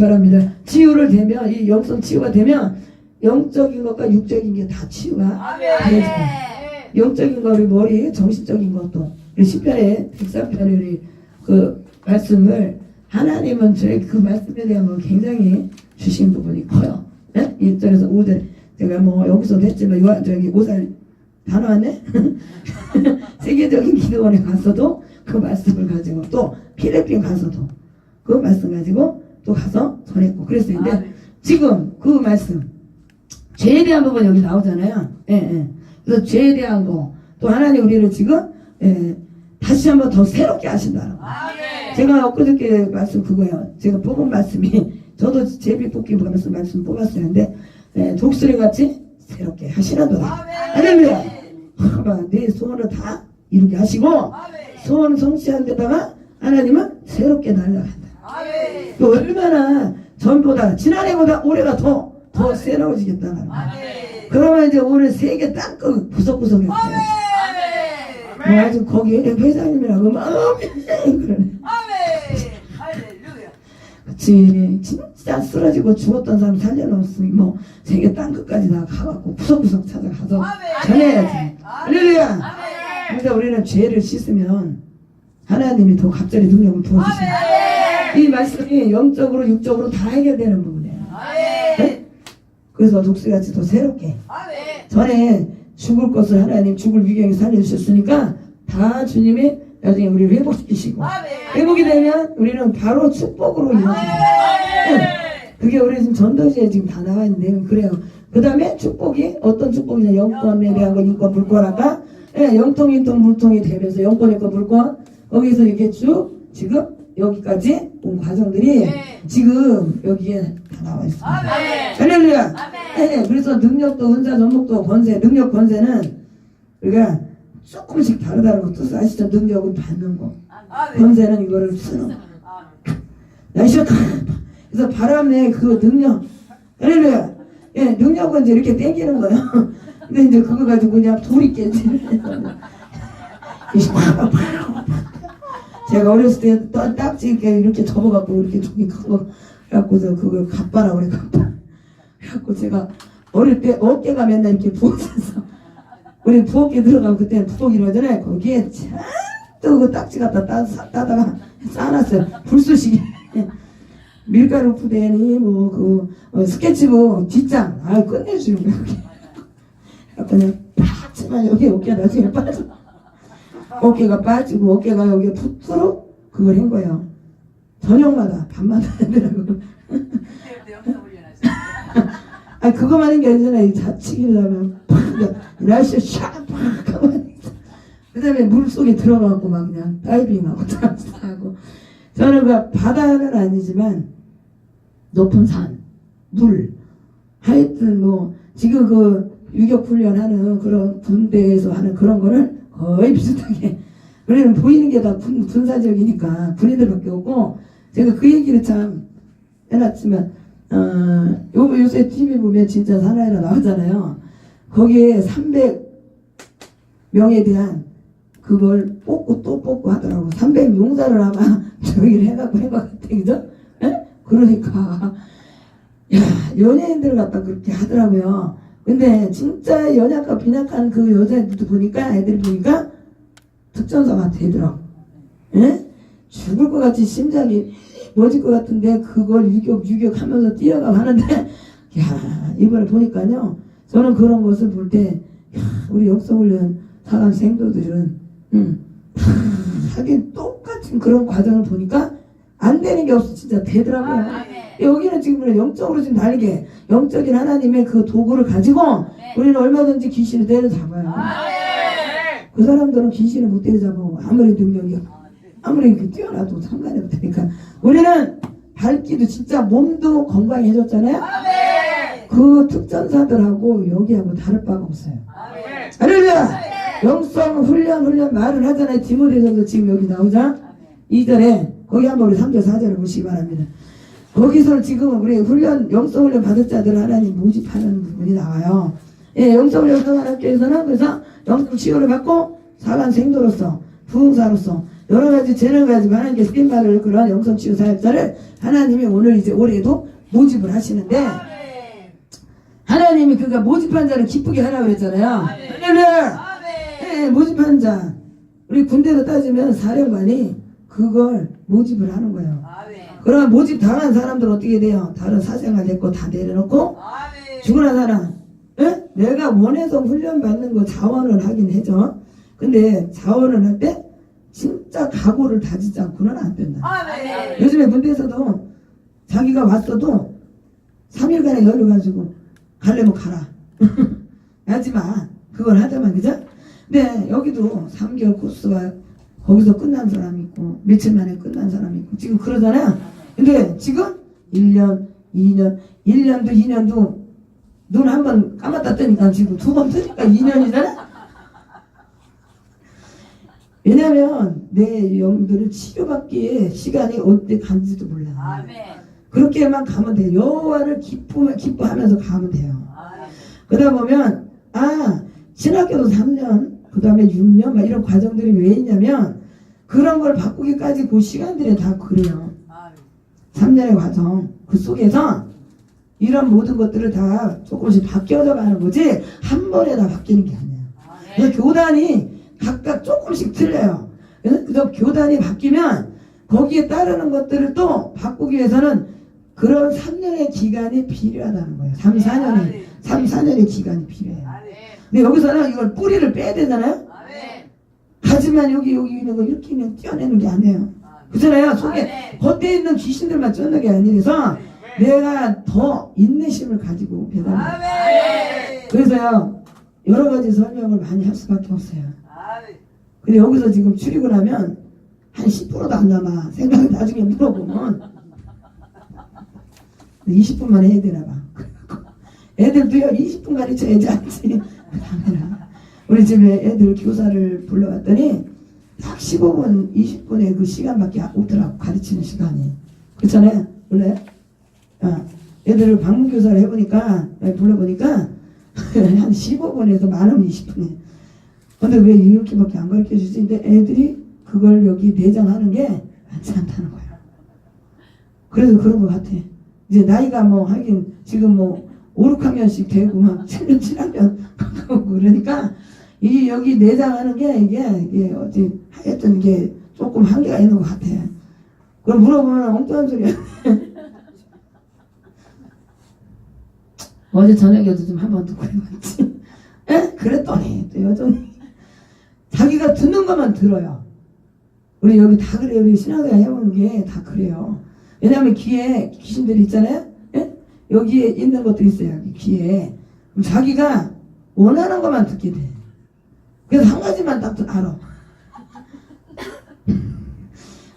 바랍니다. 치유를 되면 이 영성 치유가 되면 영적인 것과 육적인 게 다 치유가 되죠. 영적인 거 우리 머리, 정신적인 것도 우리 시편에 103편에 우리 그 말씀을 하나님은 저희 그 말씀에 대한 걸 굉장히 주신 부분이 커요. 네? 1절에서 5절 제가 뭐 여기서도 했지만 요 저기 5살 다 나왔네? 세계적인 기도원에 가서도 그 말씀을 가지고 또 필리핀 가서도 그 말씀 가지고 또 가서 전했고 그랬어요. 근데 지금 그 말씀 죄에 대한 부분 여기 나오잖아요. 예, 예. 그래서 죄에 대한 거 또 하나님 우리를 지금 예, 다시 한번 더 새롭게 하신다는 거. 제가 엊그저께 말씀 그거예요. 제가 뽑은 말씀이 저도 제비 뽑기 보면서 말씀 뽑았어요. 근데 예, 독수리 같이 새롭게 하시는도다. 할렐루야. 봐봐, 내 소원을 다 이루게 하시고 소원 성취한 데다가 하나님은 새롭게. 그 얼마나 전보다 지난해보다 올해가 더더 새로워지겠다는 거. 그러면 이제 오늘 세계 땅끝 구석구석에 뭐 아주 거기 회장님이라고 막 그러네. 그치 진짜 쓰러지고 죽었던 사람 살려놓았으니 뭐 세계 땅끝까지 다 가갖고 구석구석 찾아가서 전해야지. 할렐루야. 근데 우리는 죄를 씻으면 하나님이 더 갑자기 능력을 부어주셔요. 이 말씀이 영적으로 육적으로 다 해결되는 부분이에요. 네? 그래서 독수리같이 더 새롭게 전에 죽을 것을 하나님 죽을 위경에 살려주셨으니까 다 주님이 나중에 우리를 회복시키시고 회복이 되면 우리는 바로 축복으로. 네. 그게 우리 지금 전도지에 지금 다 나와 있는데 그래요. 그 다음에 축복이 어떤 축복이냐 영권에 대한 거 인권 물권화가 예, 영통 인통 물통이 되면서 영권 인권 물권 거기서 이렇게 쭉 지금 여기까지 온 과정들이 지금 여기에 다 나와 있습니다. 할렐루야. 예, 그래서 능력도 은사 전목도 권세 능력 권세는 우리가 조금씩 다르다는 거 뜻을 아시죠? 능력은 받는 거. 권세는 이거를 쓰는 거. 날씨가. 다 그래서 바람에 그 능력. 할렐루야. 예 능력은 이제 이렇게 땡기는 거예요. 근데 이제 그거 가지고 그냥 돌이 깨지 제 가 어렸을 때또 딱지 이렇게 이렇게 접어갖고 이렇게 종이 큰거 해갖고서 그걸 갑바라 그래 갑바. 그래갖고 제가 어릴 때 어깨가 맨날 이렇게 부어져서 우리 부엌에 들어가면 그때는 부엌이라 하잖아요. 거기에 잔뜩 그 딱지 갖다 따, 따다가 쌓아놨어요. 불쏘시개. 밀가루 푸대니 뭐그 어, 스케치북 뒷장. 아 끝내주는 거야 그냥 팍 치면 여기 어깨 나중에 빠져 어깨가 빠지고 어깨가 여기 푹 그걸 한 거예요. 저녁마다 밤마다 하더라고. 아 그거만 하는 게 아니잖아 이 자치기려면. 팍 날씨 샥팍 가만히 그 다음에 물 속에 들어가고 막 그냥 다이빙하고 하고. 저는 그 바다는 아니지만 높은 산, 물. 하여튼 뭐 지금 그 유격 훈련하는 그런 군대에서 하는 그런 거를 거의 비슷하게 우리는 보이는 게 다 군사적이니까 군인들밖에 없고 제가 그 얘기를 참 해놨지만 어, 요, 요새 TV 보면 진짜 사나이라 나오잖아요. 거기에 300명에 대한 그걸 뽑고 또 뽑고 하더라고. 300 용사를 아마 저기를 해갖고 한것 같아. 그죠? 에? 그러니까. 야, 연예인들 갖다 그렇게 하더라고요. 근데 진짜 연약하고 빈약한 그 여자애들도 보니까 애들이 보니까 특전사가 되더라고. 예? 죽을 것 같이 심장이 멎을 것 같은데 그걸 유격 유격 하면서 뛰어가고 하는데 야 이번에 보니까요 저는 그런 것을 볼 때 우리 역성훈련 사관 생도들은 음, 다 하긴 똑같은 그런 과정을 보니까 안 되는 게 없어 진짜 되더라고요 여기는 지금 영적으로 지금 다르게 영적인 하나님의 그 도구를 가지고 우리는 얼마든지 귀신을 때려잡아요. 그 사람들은 귀신을 못 때려잡고 아무리 능력이 아무리 그 뛰어나도 상관이 없다니까. 우리는 밝기도 진짜 몸도 건강해졌잖아요. 그 특전사들하고 여기하고 다를 바가 없어요. 할렐루야! 영성 훈련 훈련 말을 하잖아요. 디모데전서 지금 여기 나오자 2절에 거기 한번 우리 3절 4절을 보시기 바랍니다 거기서 지금 우리 훈련 영성 훈련 받을 자들 하나님 모집하는 부분이 나와요 예, 영성 훈련 사관학교에서는 그래서 영성 치유를 받고 사관 생도로서 부흥사로서 여러 가지 재능 가지고 하나님께 쓰임 받을 그러한 영성 치유 사역자를 하나님이 오늘 이제 올해도 모집을 하시는데 하나님이 그가 모집한 자를 기쁘게 하라고 했잖아요. 할렐루야! 예, 모집한 자. 우리 군대로 따지면 사령관이 그걸 모집을 하는 거예요. 그러면 모집 당한 사람들 어떻게 돼요? 다른 사생활 됐고 다 내려놓고 죽으나 사람. 예? 내가 원해서 훈련 받는 거 자원을 하긴 해죠. 근데 자원을 할 때 진짜 각오를 다지지 않고는 안 된다. 요즘에 군대에서도 자기가 왔어도 3일간의 여유 가지고 갈래면 가라. 하지 마. 그걸 하자만 그죠? 근데 여기도 3개월 코스가 거기서 끝난 사람이 있고 며칠 만에 끝난 사람이 있고 지금 그러잖아요. 근데 지금 1년, 2년, 1년도 2년도 눈 한 번 감았다 뜨니까 지금 두 번 뜨니까 2년이잖아. 왜냐면 내 영들을 치료받기에 시간이 어디 간지도 몰라. 그렇게만 가면 돼요. 여호와를 기쁘, 기뻐하면서 가면 돼요. 그러다 보면 아 신학교도 3년 그 다음에 6년 막 이런 과정들이 왜 있냐면 그런 걸 바꾸기까지 그 시간들이 다 그래요. 3년의 과정 그 속에서 이런 모든 것들을 다 조금씩 바뀌어져 가는 거지 한 번에 다 바뀌는 게 아니야. 그래서 교단이 각각 조금씩 틀려요. 그래서 교단이 바뀌면 거기에 따르는 것들을 또 바꾸기 위해서는 그런 3년의 기간이 필요하다는 거예요. 3, 4년이 3, 4년의 기간이 필요해요. 근데 여기서는 이걸 뿌리를 빼야 되잖아요. 하지만 여기 여기 있는 거 이렇게 그냥 떼어내는 게 아니에요. 그잖아요. 속에 겉에 있는 귀신들만 쫓는 게 아니라서 내가 더 인내심을 가지고 배달해. 그래서요 여러 가지 설명을 많이 할 수밖에 없어요. 근데 여기서 지금 출입을 하면 한 10%도 안 남아. 생각을 나중에 물어보면 20분만 해야 되나 봐. 애들도요 20분 가르쳐야지 않지. 우리 집에 애들 교사를 불러왔더니 딱 15분, 20분의 그 시간밖에 없더라고 가르치는 시간이. 그렇잖아요. 원래 어, 애들을 방문 교사를 해보니까 아니, 불러보니까 한 15분에서 많으면 20분이. 근데 왜 이렇게밖에 안 가르쳐 주지? 근데 애들이 그걸 여기 내장하는 게 많지 않다는 거야. 그래서 그런 것 같아. 이제 나이가 뭐 하긴 지금 뭐 5, 6학년씩 되고 막 7년, 7학년 가고 그러니까 이 여기 내장하는 게 이게 이게 어디 하여튼 이게 조금 한계가 있는 것 같아. 그걸 물어보면 엉뚱한 소리야. 어제 저녁에도 좀 한 번 듣고 해봤지. 에? 그랬더니 또 여전히 자기가 듣는 것만 들어요. 우리 여기 다 그래요. 우리 신앙생활 해보는 게다 그래요. 왜냐하면 귀에 귀신들이 있잖아요. 예? 여기에 있는 것도 있어요. 귀에. 그럼 자기가 원하는 것만 듣게 돼. 그래서 한 가지만 딱 알아.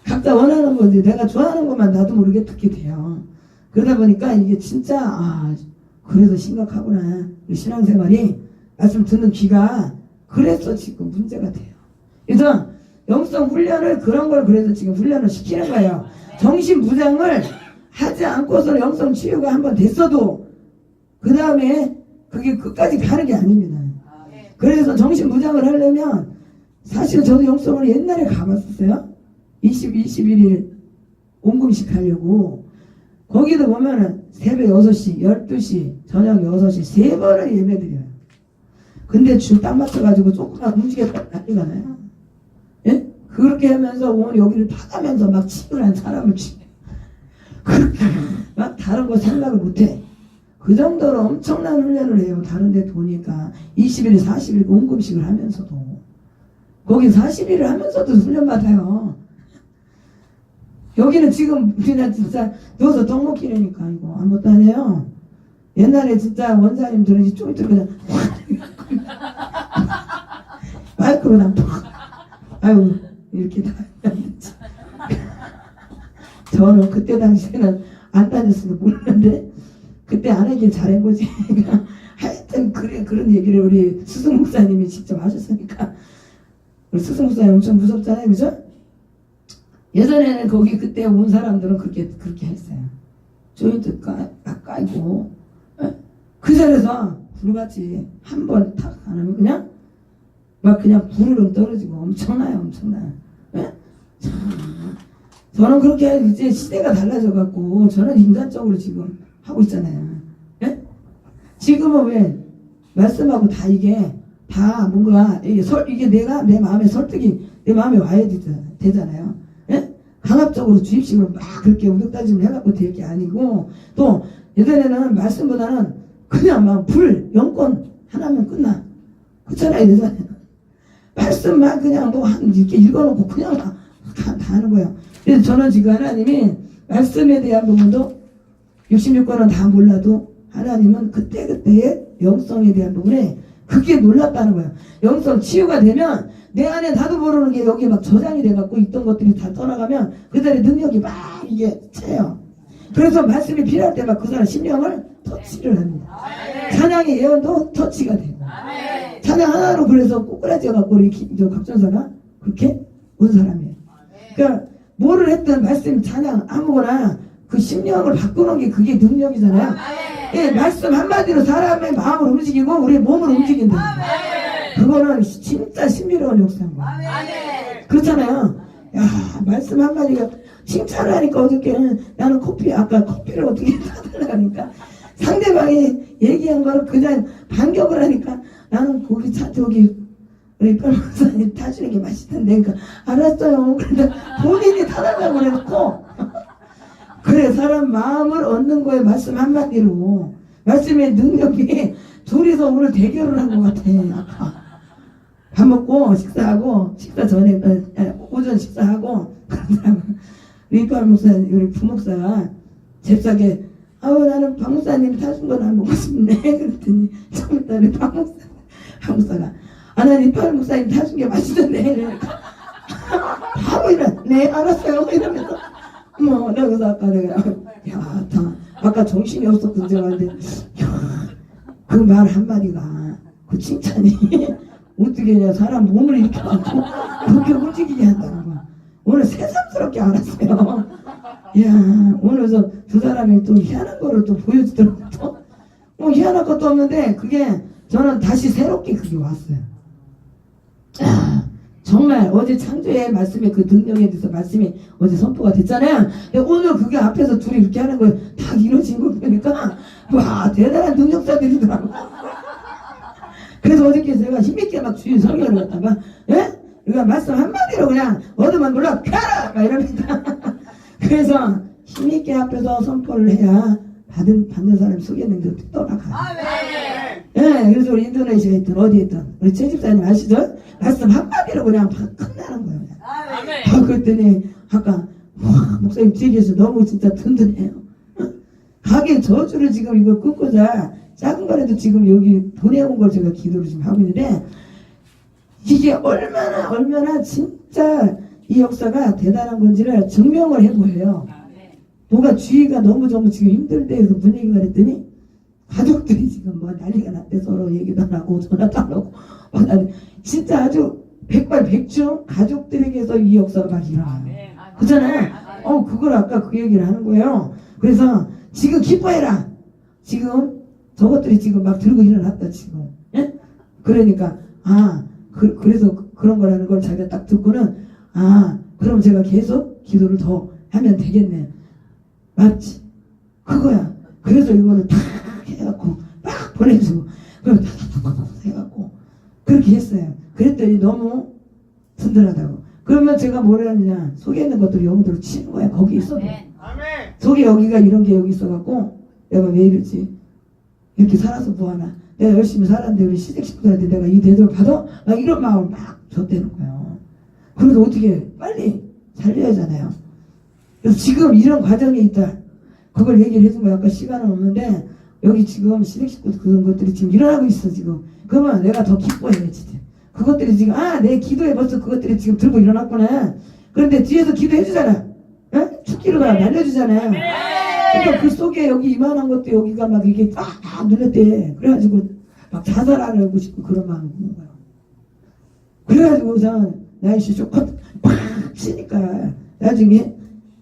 각자 원하는 건지 내가 좋아하는 것만 나도 모르게 듣게 돼요. 그러다 보니까 이게 진짜 아 그래도 심각하구나. 신앙생활이 말씀 듣는 귀가 그래서 지금 문제가 돼요. 그래서 영성 훈련을 그런 걸 그래서 지금 훈련을 시키는 거예요. 정신 무장을 하지 않고서 영성 치유가 한번 됐어도 그 다음에 그게 끝까지 가는 게 아닙니다. 그래서 정신 무장을 하려면 사실 저도 영성을 옛날에 가봤었어요. 20, 21일 옹금식 하려고 거기도 보면은 새벽 6시, 12시, 저녁 6시 세 번을 예배 드려요. 근데 줄 딱 맞춰가지고 조금만 움직였다 난리가 나요. 예? 그렇게 하면서 오늘 여기를 파가면서 막 치유한 사람을 치그 그렇게 막 다른 거 생각을 못해. 그 정도로 엄청난 훈련을 해요. 다른 데 보니까 20일, 40일 옹금식을 하면서도 거기 40일을 하면서도 훈련 받아요. 여기는 지금 그냥 진짜 누워서 떡 먹기라니까 이거 아무것도 안 해요. 옛날에 진짜 원사님들은 좀 있다 그냥 마이크로 난 아유 이렇게 다 저는 그때 당시에는 안 다녔으니까 모르는데 그때 안 하길 잘한 거지. 그러니까 하여튼 그래 그런 얘기를 우리 수승 목사님이 직접 하셨으니까 우리 수승 목사님 엄청 무섭잖아요, 그죠? 예전에는 거기 그때 온 사람들은 그렇게 그렇게 했어요. 조인트 까 까이고 예? 그 자리에서 불같이 한 번 탁 안 하면 그냥 막 그냥 부르릉 떨어지고 엄청나요, 엄청나요. 예? 저는 그렇게 이제 시대가 달라져 갖고 저는 인간적으로 지금 하고 있잖아요. 예? 지금은 왜 말씀하고 다 이게 다 뭔가 이게 설 이게 내가 내 마음에 설득이 내 마음에 와야 되잖- 되잖아요. 예? 강압적으로 주입식으로 막 그렇게 우격다짐을 해갖고 될 게 아니고 또 예전에는 말씀보다는 그냥 막 불 영권 하나면 끝나 그렇잖아요 예전에는 말씀만 그냥 뭐한 이렇게 읽어놓고 그냥 다, 다, 다 하는 거예요. 그래서 저는 지금 하나님이 말씀에 대한 부분도 66권은 다 몰라도 하나님은 그때그때의 영성에 대한 부분에 그게 놀랍다는 거예요. 영성 치유가 되면 내 안에 나도 모르는 게 여기 막 저장이 돼갖고 있던 것들이 다 떠나가면 그들의 능력이 막 이게 차요. 그래서 말씀이 필요할 때막그 사람 심령을 터치를 합니다. 찬양의 예언도 터치가 되고 찬양 하나로 그래서 꼬꾸라져 갖고 우리 각전사가 그렇게 온 사람이에요. 그러니까 뭐를 했든 말씀 찬양 아무거나 그 심령을 바꾸는 게 그게 능력이잖아요. 예, 말씀 한마디로 사람의 마음을 움직이고 우리의 몸을 움직인다. 그거는 진짜 신비로운 역사인 거예요. 그렇잖아요. 야, 말씀 한마디가 칭찬을 하니까 어저께 나는 커피, 아까 커피를 어떻게 타달라니까 상대방이 얘기한 거를 그냥 반격을 하니까 나는 거기 차, 저기 우리 변호사님 타주는 게 맛있던데 그러니까 알았어요. 그러니까 본인이 타달라고 그래놓고 그래 사람 마음을 얻는 거에 말씀 한마디로 말씀의 능력이 둘이서 오늘 대결을 한 것 같아. 아까 밥 먹고 식사하고 식사 전에 어, 에, 오전 식사하고 그러더라고 위발 목사 우리 부목사가 잽싸게 아우 나는 박 목사님이 타준 거나 먹고 싶네. 그랬더니 좀 이따 우리 박 목사. 박 목사가 아난 이팔 목사님 타준 게 맛있던데 이러니까 바로 이래 네 알았어요. 이러면서 뭐 내가 그래서 아까? 내가 야 다 아까 정신이 없었던 줄 알았는데 그말 한마디가 그 칭찬이 어떻게 냐 사람 몸을 이렇게 하고 그렇게 움직이게 한다는 거야. 오늘 새삼스럽게 알았어요. 야 오늘 저두 사람이 또 희한한 거를 또 보여주더라고 또. 뭐 희한한 것도 없는데 그게 저는 다시 새롭게 그게 왔어요. 아, 정말 어제 창조의 말씀의 그 능력에 대해서 말씀이 어제 선포가 됐잖아요. 오늘 그게 앞에서 둘이 이렇게 하는 거에 딱 이루어진 거 보니까 와 대단한 능력자들이더라고. 그래서 어저께 제가 힘있게 막 주인 설교를 했다가 예? 그러니까 말씀 한마디로 그냥 얻으면 몰라 가라! 막 이럽니다. 그래서 힘있게 앞에서 선포를 해야 받은, 받는 사람이 속에 있는 게 떠나가요. 예, 그래서 우리 인도네시아에 있든 어디에 있든 우리 최 집사님 아시죠? 말씀 한마디로 그냥 팍 끝나는 거예요. 아, 그랬더니 아까 와, 목사님 뒤에 계셔 너무 진짜 든든해요. 어? 가게 저주를 지금 이거 끊고자 작은 거라도 지금 여기 보내온 걸 제가 기도를 지금 하고 있는데 이게 얼마나 얼마나 진짜 이 역사가 대단한 건지를 증명을 해보여요. 뭔가 주위가 너무 너무 지금 힘들대 해서 분위기가 그랬더니 가족들이 지금 뭐 난리가 났대 서로 얘기도 안 하고 전화도 안 하고 막 나는 진짜 아주 백발백중 가족들에게서 이 역사가 막 일어나요. 그잖아요. 어 그걸 아까 그 얘기를 하는 거예요. 그래서 지금 기뻐해라. 지금 저것들이 지금 막 들고 일어났다 지금. 예? 그러니까 아 그, 그래서 그- 그런 거라는 걸 자기가 딱 듣고는 아 그럼 제가 계속 기도를 더 하면 되겠네. 맞지? 그거야. 그래서 이거를 탁 해갖고 막 보내주고 그럼 탁탁탁탁 해갖고 그렇게 했어요. 그랬더니 너무 든든하다고. 그러면 제가 뭘 하느냐 속에 있는 것들을 영들로 치는 거야. 거기 있어. 속에 여기가 이런 게 여기 있어갖고 내가 왜 이러지? 이렇게 살아서 뭐하나? 내가 열심히 살았는데 우리 시댁 식구들한테 내가 이 대접을 받아? 막 이런 마음을 막 줬대는 거예요. 그래도 어떻게 빨리 살려야 하잖아요. 그래서 지금 이런 과정에 있다. 그걸 얘기를 해준 거야. 아까 시간은 없는데 여기 지금 시댁 식구 그런 것들이 지금 일어나고 있어 지금. 그러면 내가 더 기뻐해 진짜. 그것들이 지금 아 내 기도에 벌써 그것들이 지금 들고 일어났구나. 그런데 뒤에서 기도해 주잖아. 어? 축기로 다 날려주잖아요. 그러니까 그 속에 여기 이만한 것도 여기가 막 이게 딱 눌렸대. 그래가지고 막 자살하고 싶고 그런 마음이 드는 거야. 그래가지고 우선 날씨 좋고 팍 치니까 나중에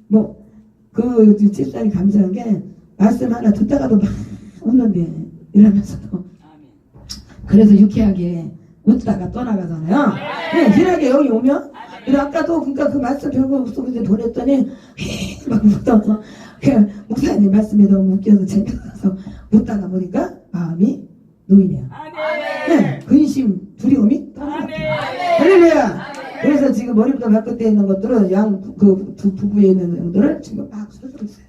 뭐그 집사님 감사한 게 말씀 하나 듣다가도 막 웃는데 이러면서도 그래서 유쾌하게 웃다가 떠나가잖아요. 네, 희하게 여기 오면 근데 아까도 그러니까 그 말씀 별거 없어 근데 보냈더니 막 웃어서 그냥 목사님 말씀이 너무 웃겨서 재밌어서 웃다가 보니까 마음이 놓이네요. 네, 근심, 두려움이 떠나갔다. 할렐루야! 그래서 지금 머리부터 발끝에 있는 것들은 양그 부부에 있는 것들을 지금 막 설주고 있어요.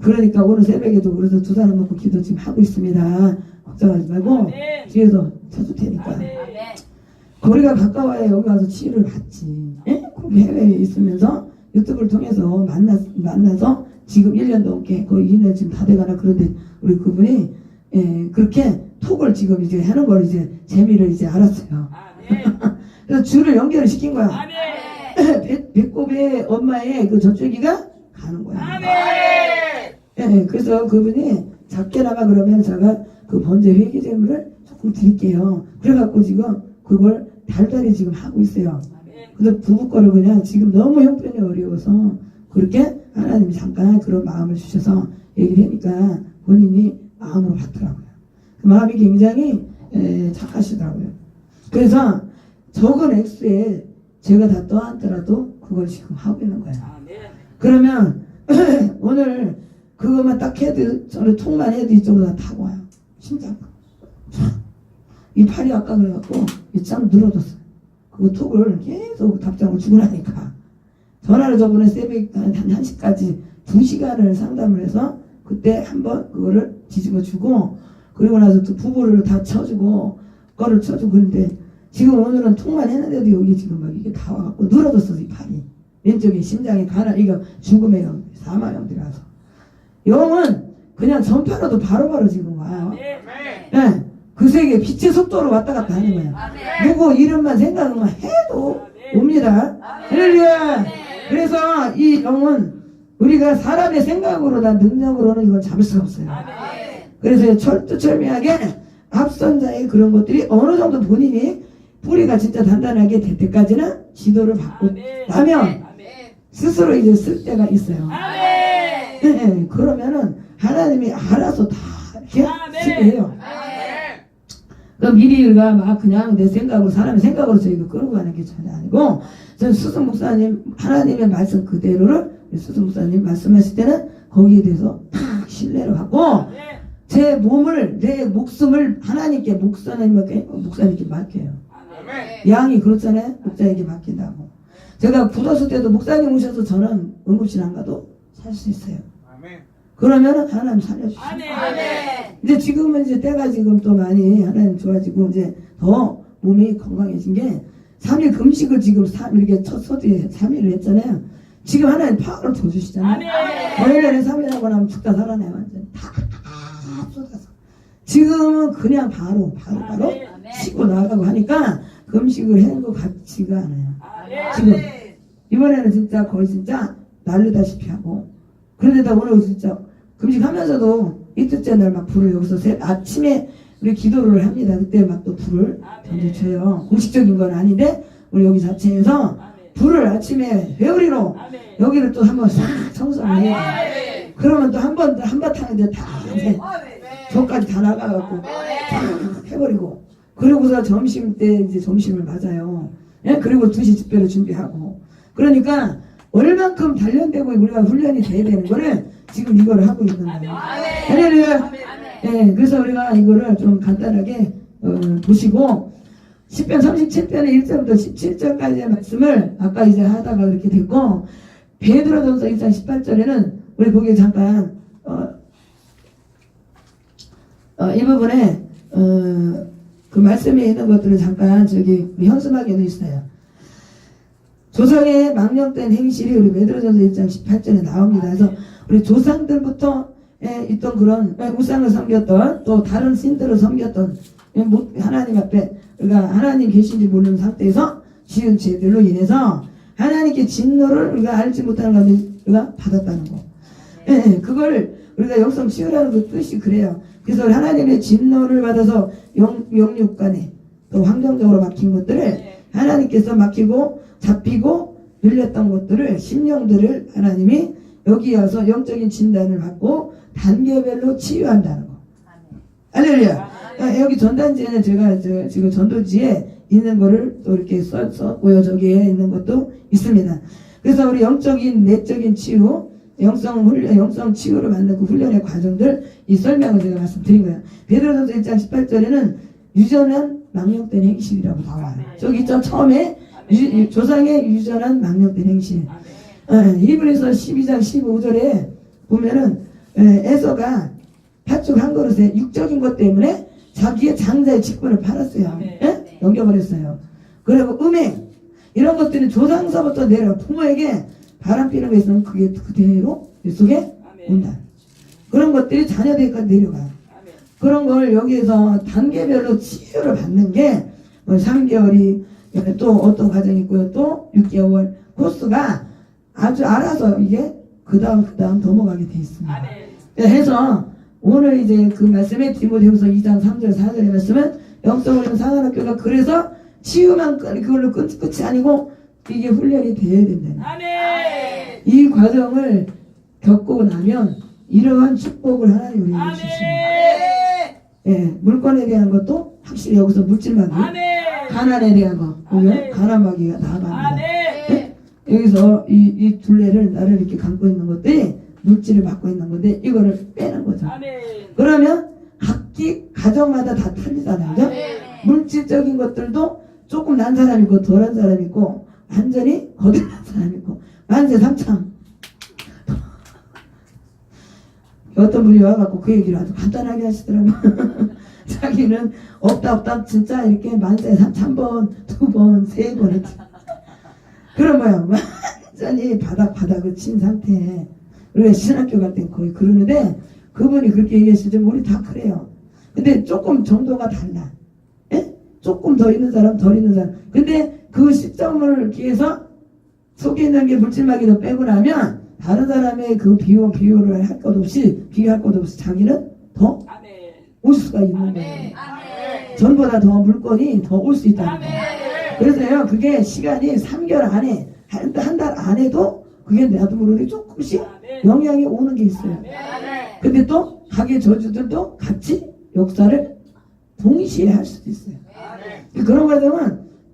그러니까 오늘 새벽에도 그래서 두 사람 놓고 기도 지금 하고 있습니다. 걱정하지 말고 뒤에서 쳐줄 테니까. 거리가 가까워야 여기 와서 치유를 받지. 예? 해외에 있으면서 유튜브를 통해서 만나, 만나서 지금 1년 넘게 거의 2년 지금 다 돼가나 그런데 우리 그분이 예, 그렇게 톡을 지금 이제 하는 걸 이제 재미를 이제 알았어요. 그래서 줄을 연결을 시킨 거야. 배, 배꼽에 엄마의 그 저쪽이가 가는 거야. 예, 그래서 그분이 작게나마 그러면 제가 그 번제 회계 재물을 조금 드릴게요. 그래갖고 지금 그걸 달달이 지금 하고 있어요. 그래서 부부 거를 그냥 지금 너무 형편이 어려워서 그렇게 하나님이 잠깐 그런 마음을 주셔서 얘기를 하니까 본인이 마음으로 받더라고요. 그 마음이 굉장히 에, 착하시더라고요. 그래서 적은 액수에 제가 다 떠안더라도 그걸 지금 하고 있는 거예요. 그러면 오늘 그것만 딱 해도 저는 통만 해도 이쪽으로 다 타고 와요. 심장. 이 팔이 아까 그래갖고 이참 늘어졌어요. 그 톡을 계속 답장을 주고 나니까 전화를 저번에 새벽 한 1시까지 2시간을 상담을 해서 그때 한번 그거를 뒤집어 주고 그리고 나서 또 부부를 다 쳐주고 거를 쳐주고 그런데 지금 오늘은 통만 했는데도 여기 지금 막 이게 다 와갖고 늘어졌어 이 팔이 왼쪽에 심장이 가나 이거 죽음의 영 사망형 들어가서 영은 그냥 전파로도 바로바로 지금 와요. 예, 그 세계 빛의 속도로 왔다 갔다 하는 거야 누구 이름만 생각만 해도 옵니다. 할렐루야! 그래서 이 영은 우리가 사람의 생각으로나 능력으로는 이걸 잡을 수가 없어요. 그래서 철두철미하게 앞선자의 그런 것들이 어느 정도 본인이 뿌리가 진짜 단단하게 될 때까지는 지도를 받고 나면 스스로 이제 쓸 때가 있어요. 예, 예. 그러면은 하나님이 알아서 다 이렇게 지도해요. 그럼 미리가 막 그냥 내 생각으로 사람의 생각으로 저희가 끌고 가는 게 전혀 아니고 저는 수승 목사님 하나님의 말씀 그대로를 수승 목사님 말씀하실 때는 거기에 대해서 탁 신뢰를 하고 제 몸을 내 목숨을 하나님께 목사님께 목사님께 맡겨요. 양이 그렇잖아요. 목사님께 맡긴다고. 제가 굳었을 때도 목사님 오셔서 저는 응급실 안 가도 살 수 있어요. 그러면은 하나님 살려주시죠. 이제 지금은 이제 때가 지금 또 많이 하나님 좋아지고 이제 더 몸이 건강해진 게 3일 금식을 지금 3, 이렇게 첫 서두에 3일을 했잖아요. 지금 하나님 파워를 더 주시잖아요. 월요일에 3일 하고 나면 죽다 살아나요. 완전 다 쏟아서. 지금은 그냥 바로 바로 바로 치고 나가고 하니까 금식을 것 같지가 않아요. 지금 이번에는 진짜 거의 진짜 날르다시피 하고 그런데다 오늘 진짜 금식하면서도 이틀째 날 막 불을 여기서 새, 아침에 우리 기도를 합니다. 그때 막 또 불을 던져줘요. 공식적인 건 아닌데 우리 여기 자체에서 불을 아침에 회오리로 여기를 또 한번 싹 청소를 해요. 그러면 또 한 번 한바탕인데 다 이제 저까지 다 나가갖고 다 해버리고 그러고서 점심 때 이제 점심을 맞아요. 예? 그리고 2시 집회를 준비하고 그러니까 얼만큼 단련되고 우리가 훈련이 돼야 되는 거를 지금 이거를 하고 있는 거예요. 할렐루야. 예, 그래서 우리가 이거를 좀 간단하게 어, 보시고 10편 37편의 1절부터 17절까지의 말씀을 아까 이제 하다가 그렇게 됐고 베드로전서 1장 18절에는 우리 거기에 잠깐 어, 어, 이 부분에 어, 그 말씀에 있는 것들을 잠깐 저기 현수막에도 있어요. 조상의 망령된 행실이 우리 베드로전서 1장 18절에 나옵니다. 그래서 우리 조상들부터 에 있던 그런 우상을 섬겼던 또 다른 신들을 섬겼던 예, 못- 하나님 앞에 우리가 하나님 계신지 모르는 상태에서 지은 죄들로 인해서 하나님께 진노를 우리가 알지 못하는 가운데 우리가 받았다는 거. 예, 예, 그걸 우리가 영성 치유라는 그 뜻이 그래요. 그래서 하나님의 진노를 받아서 영, 영육간에 또 환경적으로 막힌 것들을 하나님께서 막히고 잡히고 눌렸던 것들을 심령들을 하나님이 여기 와서 영적인 진단을 받고 단계별로 치유한다는 거. 할렐루야. 아, 여기 전단지에는 제가 저, 지금 전도지에 있는 거를 또 이렇게 써, 썼고요. 저기에 있는 것도 있습니다. 그래서 우리 영적인, 내적인 치유, 영성 훈련, 영성 치유를 받는 그 훈련의 과정들, 이 설명을 제가 말씀드린 거예요. 베드로전서 1장 18절에는 유전한 망령된 행실이라고 나와요. 저기 있죠. 처음에 유- 조상의 유전한 망령된 행실. 어, 히브리서 12장 15절에 보면은 에, 에서가 팥죽 한 그릇에 육적인 것 때문에 자기의 장자의 직분을 팔았어요. 예? 넘겨버렸어요. 그리고 음행 이런 것들은 조상서부터 내려 부모에게 바람 피는 거 있으면 그게 그대로 속에 온다. 그런 것들이 자녀들까지 내려가. 그런 걸 여기에서 단계별로 치유를 받는 게 뭐 3개월이 또 어떤 과정이 있고요. 또 6개월 코스가 아주 알아서 이게 그 다음 그 다음 넘어가게 돼 있습니다. 해서 오늘 이제 그 말씀에 디모데후서 2장 3절 4절의 말씀은 영성을 상한학교가 그래서 치유만 끝- 그걸로 끝, 끝이 아니고 이게 훈련이 돼야 된다는. 이 과정을 겪고 나면 이러한 축복을 하나님 우리에게 주십니다. 예, 물건에 대한 것도 확실히 여기서 물질마귀, 가난에 대한 거 아멘. 가난마귀가 나갑니다. 예? 여기서 이, 이 둘레를 나를 이렇게 감고 있는 것들이 물질을 받고 있는 건데 이거를 빼는 거죠. 그러면 각기 가정마다 다 틀리잖아요. 그죠? 물질적인 것들도 조금 난 사람 있고 덜한 사람 있고 완전히 거듭난 사람 있고 만세 삼창 어떤 분이 와갖고 그 얘기를 아주 간단하게 하시더라고 자기는 없다 없다. 진짜 이렇게 만세 삼천 번, 두 번, 세 번 했지. 그런 거야. 완전히 바닥 바닥을 친 상태에 우리가 신학교 갈 땐 거의 그러는데 그분이 그렇게 얘기했을 때 우리 다 그래요. 근데 조금 정도가 달라. 예? 조금 더 있는 사람 덜 있는 사람. 근데 그 시점을 기해서 속에 있는 게 물질마귀도 빼고 나면 다른 사람의 그 비교 비교를 할 것 없이 비교할 것 없이 자기는 더 올 수가 있는 거예요. 전보다 더 물건이 더 올 수 있다는 거예요. 그래서요 그게 시간이 3개월 안에 한 달 안에도 그게 나도 모르게 조금씩 영향이 오는 게 있어요. 근데 또 가게 저주들도 같이 역사를 동시에 할 수도 있어요. 그런 과정은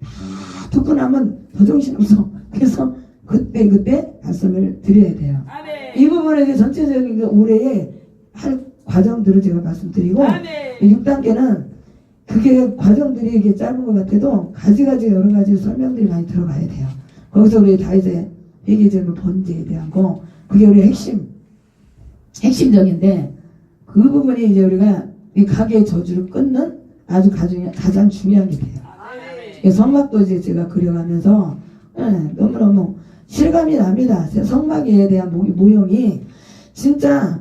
다 듣고 나면 더 정신없어. 그래서 그때 그때 말씀을 드려야 돼요. 이 부분에 대해 전체적인 그 올해에 할 과정들을 제가 말씀드리고 6단계는 그게 과정들이 이게 짧은 것 같아도 가지가지 여러 가지 설명들이 많이 들어가야 돼요. 거기서 우리 다 이제 회계점을 번제에 대한 거 그게 우리 핵심 핵심적인데 그 부분이 이제 우리가 이 가게의 저주를 끊는 아주 가장, 가장 중요한 게 돼요. 이 성막도 이제 제가 그려가면서 예, 너무너무 실감이 납니다. 성막에 대한 모- 모형이 진짜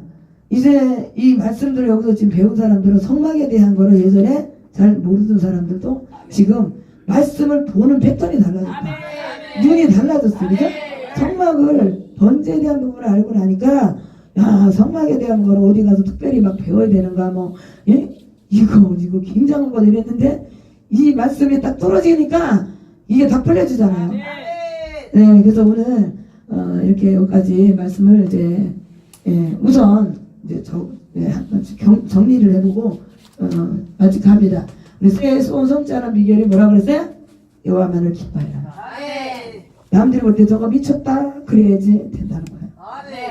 이제 이 말씀들을 여기서 지금 배운 사람들은 성막에 대한 거를 예전에 잘 모르던 사람들도 지금 말씀을 보는 패턴이 달라졌다. 눈이 달라졌어. 그죠? 성막을 번제에 대한 부분을 알고 나니까 야 성막에 대한 걸 어디 가서 특별히 막 배워야 되는가 뭐 예? 이거 이거 굉장한 거 이랬는데 이 말씀이 딱 떨어지니까 이게 다 풀려지잖아요. 네, 그래서 오늘 어, 이렇게 여기까지 말씀을 이제 예, 우선 이제 저 예, 한 번씩 경- 정리를 해보고 어, 아직 갑니다. 우리 소원 성취하는 비결이 뭐라 그랬어요? 여호와만을 기뻐해라. 남들이 볼 때 저거 미쳤다 그래야지 된다는 거예요.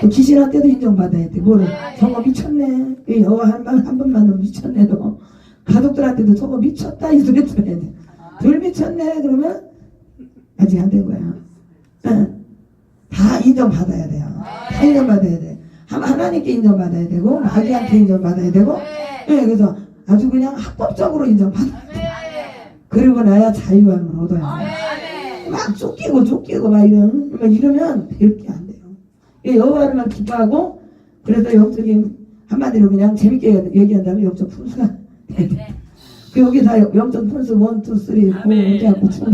또 귀신한테도 인정받아야 돼. 뭐를 저거 미쳤네. 이 여호와 한번 한 번만으로 미쳤네도 가족들한테도 저거 미쳤다 이 소리 들어야 돼. 덜 미쳤네 그러면 아직 안 된 거야. 응. 다 인정받아야 돼요. 다 인정받아야 돼. 하- 하나님께 인정받아야 되고 마귀한테 인정받아야 되고 예, 그래서 아주 그냥 합법적으로 인정받아. 그리고 나야 자유함을 얻어야 돼. 막 쫓기고 쫓기고 막 이런 막 이러면 될게안 돼요. 예, 여호와를만 기뻐하고 그래서 영적인 한마디로 그냥 재밌게 얘기한다면 영적 돼야 돼. 그 여기 다 영적 분수 원, 투, 쓰리, 고 이렇게 하고. 지금.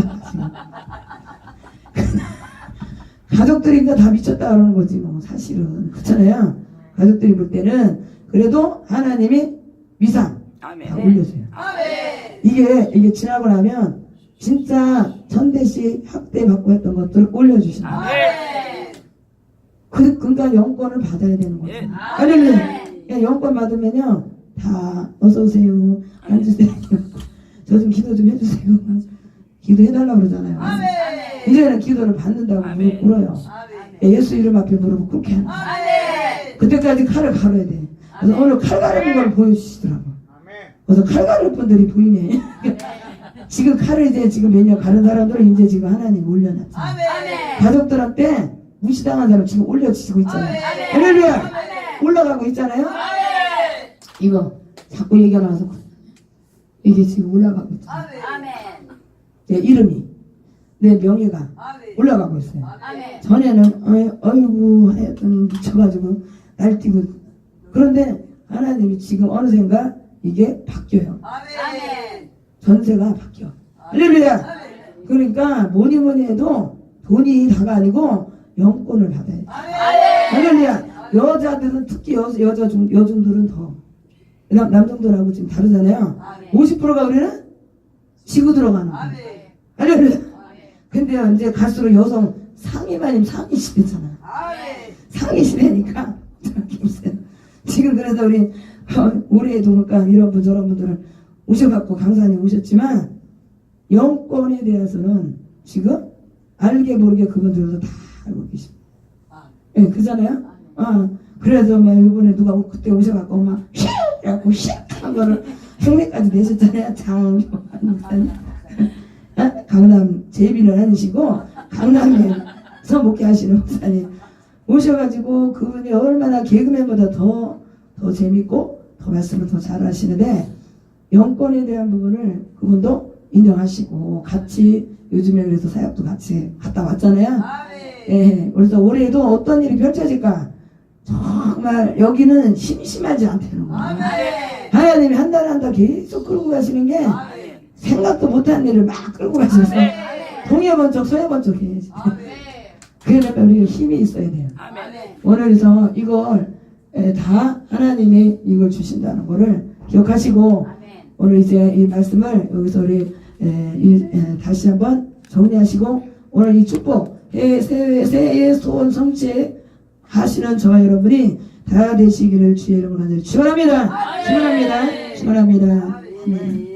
가족들이니까 다 미쳤다 그러는 거지 뭐 사실은 그렇잖아요. 가족들이 볼 때는 그래도 하나님이 위상 다 올려줘요. 이게 이게 지나고 나면 진짜 천대씩 학대 받고 했던 것들을 올려주신다. 그 그러니까 영권을 받아야 되는 거죠. 예. 그냥 영권 받으면요 다 어서 오세요 앉으세요 저 좀 기도 좀 해주세요 기도해달라고 그러잖아요. 이제는 기도를 받는다고 아멘. 물어요. 예수 이름 앞에 물으면 그렇게 하는 거예요. 그때까지 칼을 가려야 돼. 그래서 오늘 칼 가르는 걸 보여주시더라고. 그래서 칼 가를 분들이 보이네. 지금 칼을 이제 지금 몇년 가는 사람들은 이제 지금 하나님 올려놨잖아. 가족들한테 무시당한 사람 지금 올려주시고 있잖아요. 할렐루야! 올라가고 있잖아요. 이거 자꾸 얘기가 나와서 이게 지금 올라가고 있잖아요. 내 이름이 내 명예가 올라가고 있어요. 전에는 어이, 어이구 하여튼 미쳐가지고 날뛰고 그런데 하나님이 지금 어느샌가 이게 바뀌어요. 전세가 바뀌어. 할렐루야. 그러니까 뭐니 뭐니 해도 돈이 다가 아니고 영권을 받아야 돼. 할렐루야. 여자들은 특히 여, 여자 중, 여중들은 더 남, 남성들하고 지금 다르잖아요. 50%가 우리는 지고 들어가는 거야. 할렐루야. 근데 이제 갈수록 여성 상위만이면 상위 시대잖아. 상위 시대니까 저렇게 있어요. 지금 그래서 우리 어, 올해 동물가 이런 분 저런 분들은 오셔갖고 강사님 오셨지만 영권에 대해서는 지금 알게 모르게 그분들도 다 알고 계십니다. 예, 그잖아요. 어, 그래서 막 이번에 누가 오- 그때 오셔갖고 막 휘! 해갖고 휘 한 거를 흉내까지 내셨잖아요. 어? 강남 제비는 아니시고 강남에서 목회 하시는 목사님. 오셔가지고 그분이 얼마나 개그맨보다 더, 더 재밌고 더 말씀을 더 잘 하시는데 영권에 대한 부분을 그분도 인정하시고 같이 요즘에 그래서 사역도 같이 갔다 왔잖아요. 예, 그래서 올해도 어떤 일이 펼쳐질까? 정말 여기는 심심하지 않다는 거예요. 하나님이 한 달 한 달 계속 끌고 가시는 게 생각도 못한 일을 막 끌고 가셔서 동해번쩍 서해번쩍 해야지. 그러니까 우리가 힘이 있어야 돼요. 오늘 그래서 이걸 에, 다 하나님이 이걸 주신다는 거를 기억하시고 오늘 이제 이 말씀을 여기서 우리 에, 이, 에, 다시 한번 정리하시고 오늘 이 축복 해- 새해, 새해 소원 성취 하시는 저와 여러분이 다 되시기를 주의 이름으로 간절히 축원합니다. 축원합니다. 축원합니다. 네.